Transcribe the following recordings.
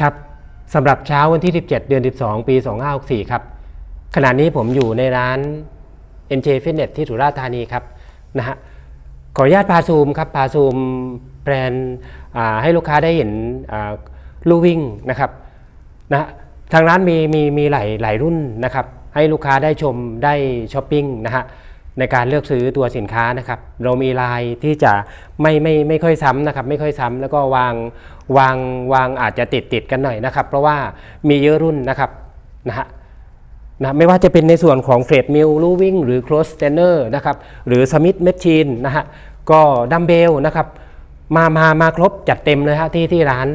ครับสำหรับเช้าวันที่ 17 เดือน 12 ปี 2564 ครับ ขณะนี้ผมอยู่ในร้าน NJ Fitness ที่สุราษฎร์ธานีครับนะฮะขออนุญาตพาซูมครับพาซูมแบรนด์ให้ลูกค้าได้เห็นลู่วิ่งนะครับนะฮะทางร้านมีมีมีหลายหลายรุ่นนะครับ ให้ลูกค้าได้ชมได้ช้อปปิ้งนะฮะ ในการเลือกซื้อตัวสินค้านะครับ เรามีลายที่จะไม่ไม่ไม่ค่อยซ้ำนะครับไม่ค่อยซ้ำแล้วก็วางวางวางอาจจะติดติดกันหน่อยนะครับ เพราะว่ามีเยอะรุ่นนะครับนะฮะนะไม่ว่าจะเป็นในส่วนของเฟรดมิลลูวิ่งหรือ cross trainer นะครับหรือสมิธเมชชีนนะฮะก็ดัมเบลนะครับมามามาครบจัดเต็มเลยฮะที่ที่ร้าน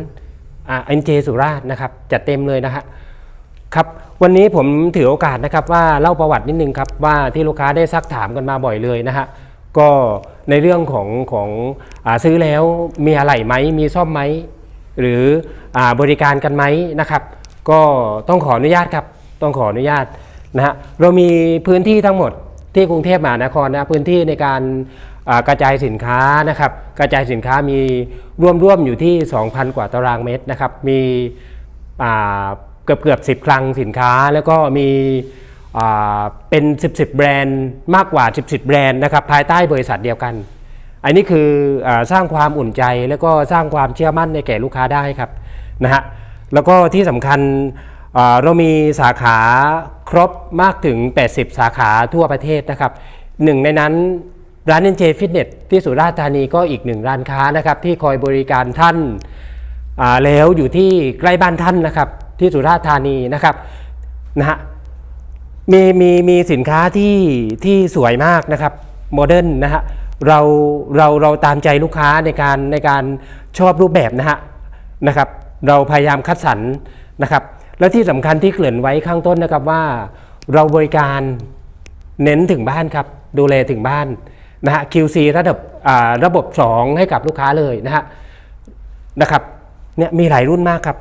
อ่าเอ็นเจสุราษนะครับจัดเต็มเลยนะฮะ ครับวันนี้ผมถือโอกาสนะครับว่าเล่าประวัตินิดนึงครับว่าที่ลูกค้าได้ซักถามกันมาบ่อยเลยนะฮะก็ในเรื่องของของอซื้อแล้วมีอะไรไหมมีซ่อมไหมหรืออบริการกันไหมนะครับ ก็ต้องขออนุญาตครับต้องขออนุญาตนะฮะเรามีพื้นที่ทั้งหมดที่กรุงเทพมหานครนะพื้นที่ในการกระจายสินค้านะครับกระจายสินค้ามีร่วมๆอยู่ที่ 2,000 กว่าตารางเมตรนะครับมีอ่า กือบเกือบสิบคลังสินค้า แล้วก็มีเป็น 10บสแบรนด์มากกว่า 10บสแบรนด์นะครับภายใต้บริษัทเดียวกัน อันนี้คืออสร้างความอุ่นใจแล้วก็สร้างความเชื่อมั่นในแก่ลูกค้าได้ครับนะฮะแล้วก็ที่สำคัญเรามีสาขาครบมากถึง 80 สาขาทั่วประเทศนะครับหนึ่งในนั้นร้านเอ็นเจฟิตเนสที่สุราษฎร์ธานีก็อีกหนึ่งร้านค้านะครับที่คอยบริการท่านแล้วอยู่ที่ใกล้บ้านท่านนะครับ ที่สุราษฎร์ธานีนะครับนะฮะมีมีมีสินค้าที่ที่สวยมากนะครับโมเดิร์นนะฮะเราเราเราตามใจลูกค้าในการในการชอบรูปแบบนะฮะนะครับ เราพยายามคัดสรรนะครับ และที่สำคัญที่เกริ่นไว้ข้างต้นนะครับว่า เราบริการเน้นถึงบ้านครับ ดูแลถึงบ้านนะฮะ QC ระดับระบบ 2 ให้กับลูกค้าเลยนะฮะนะครับเนี่ยมีหลายรุ่นมากครับ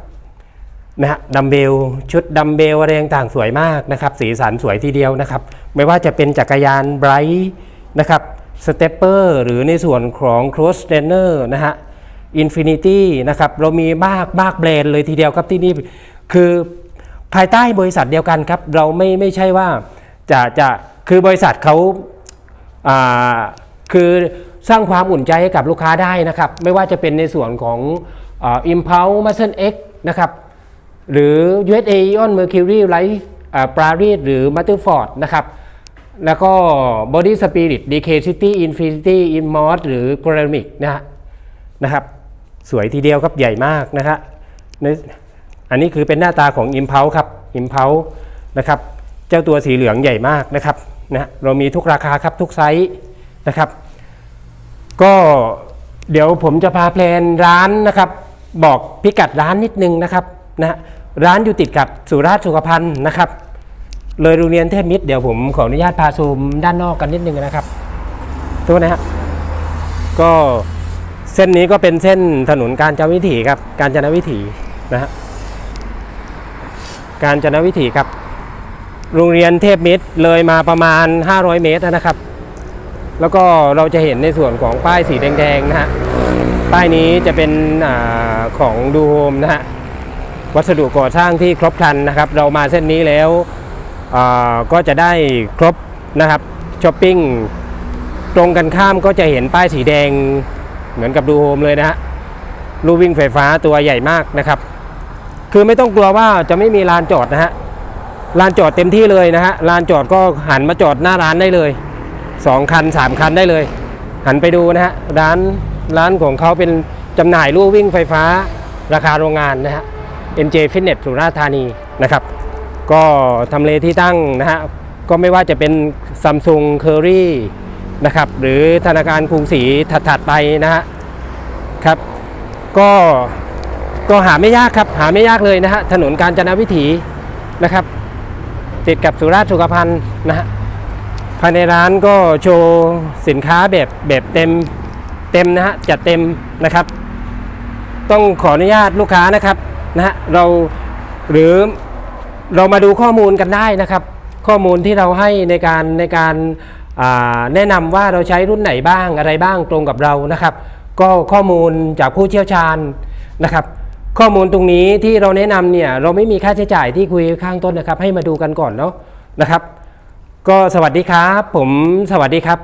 นะฮะดัมเบลชุดดัมเบลอะไรต่างๆสวยมากนะครับ สีสันสวยทีเดียวนะครับ ไม่ว่าจะเป็นจักรยานไบรท์นะครับสเตปเปอร์หรือในส่วนของ cross trainer นะฮะอินฟินิตี้นะครับเรามีมากมากแบรนด์เลยทีเดียวครับที่นี่คือภายใต้บริษัทเดียวกันครับ เราไม่ไม่ใช่ว่าจะจะคือบริษัทเขาอ่าคือสร้างความอุ่นใจให้กับลูกค้าได้นะครับ ไม่ว่าจะเป็นในส่วนของอ่า Impulse Muscle X นะครับ หรือ USA Ion Mercury Light อ่า Paris หรือ Matterford นะครับ แล้วก็ Body Spirit DK City Infinity Inmod หรือ Ceramic นะฮะนะครับ สวยทีเดียวครับใหญ่มากนะฮะอันนี้คือเป็นหน้าตาของ Impulse ครับ Impulse นะครับ เจ้าตัวสีเหลืองใหญ่มากนะครับนะฮะเรามีทุกราคาครับทุกไซส์นะครับ ก็เดี๋ยวผมจะพาแพลนร้านนะครับ บอกพิกัดร้านนิดนึงนะครับนะ ร้านอยู่ติดกับสุราษฎร์สุขภัณฑ์นะครับ เลยโรงเรียนเทพมิตรเดี๋ยวผมขออนุญาตพาซูมด้านนอกกันนิดนึงนะครับตัวนะฮะก็เส้นนี้ก็เป็นเส้นถนนการจนวิถีครับ การจนวิถีนะฮะการจนวิถีครับ โรงเรียนเทพมิตรเลยมาประมาณ 500 เมตรนะครับ แล้วก็เราจะเห็นในส่วนของป้ายสีแดงๆนะฮะป้ายนี้จะเป็นอของดูโฮมนะฮะ วัสดุก่อสร้างที่ครบครันนะครับ เรามาเส้นนี้แล้วก็จะได้ครบนะครับช้อปปิ้งตรงกันข้ามก็จะเห็นป้ายสีแดงเหมือนกับดูโฮมเลยนะฮะลูวิ่งไฟฟ้าตัวใหญ่มากนะครับ คือไม่ต้องกลัวว่าจะไม่มีลานจอดนะฮะลานจอดเต็มที่เลยนะฮะลานจอดก็หันมาจอดหน้าร้านได้เลยสองคันสามคันได้เลย หันไปดูนะฮะร้านร้านของเขาเป็นจำหน่ายลู่วิ่งไฟฟ้าราคาโรงงานนะฮะ MJ Fitness สุราษฎร์ธานีนะครับ ก็ทำเลที่ตั้งนะฮะก็ไม่ว่าจะเป็น Samsung Curry นะครับหรือธนาคารกรุงศรีถัดๆไปนะฮะครับก็ก็หาไม่ยากครับหาไม่ยากเลยนะฮะถนนกาญจนวิถีนะครับ ติดกับสุราษฎร์สุขภัณฑ์นะฮะภายในร้านก็โชว์สินค้าแบบแบบเต็มเต็มนะฮะจัดเต็มนะครับ ต้องขออนุญาตลูกค้านะครับ นะฮะเราหรือเรามาดูข้อมูลกันได้นะครับ ข้อมูลที่เราให้ในการในการแนะนำว่าเราใช้รุ่นไหนบ้างอะไรบ้างตรงกับเรานะครับ ก็ข้อมูลจากผู้เชี่ยวชาญนะครับ ข้อมูลตรงนี้ที่เราแนะนำเนี่ยเราไม่มีค่าใช้จ่ายที่คุยข้างต้นนะครับ ให้มาดูกันก่อนเนาะนะครับ ก็สวัสดีครับ ผมสวัสดีครับ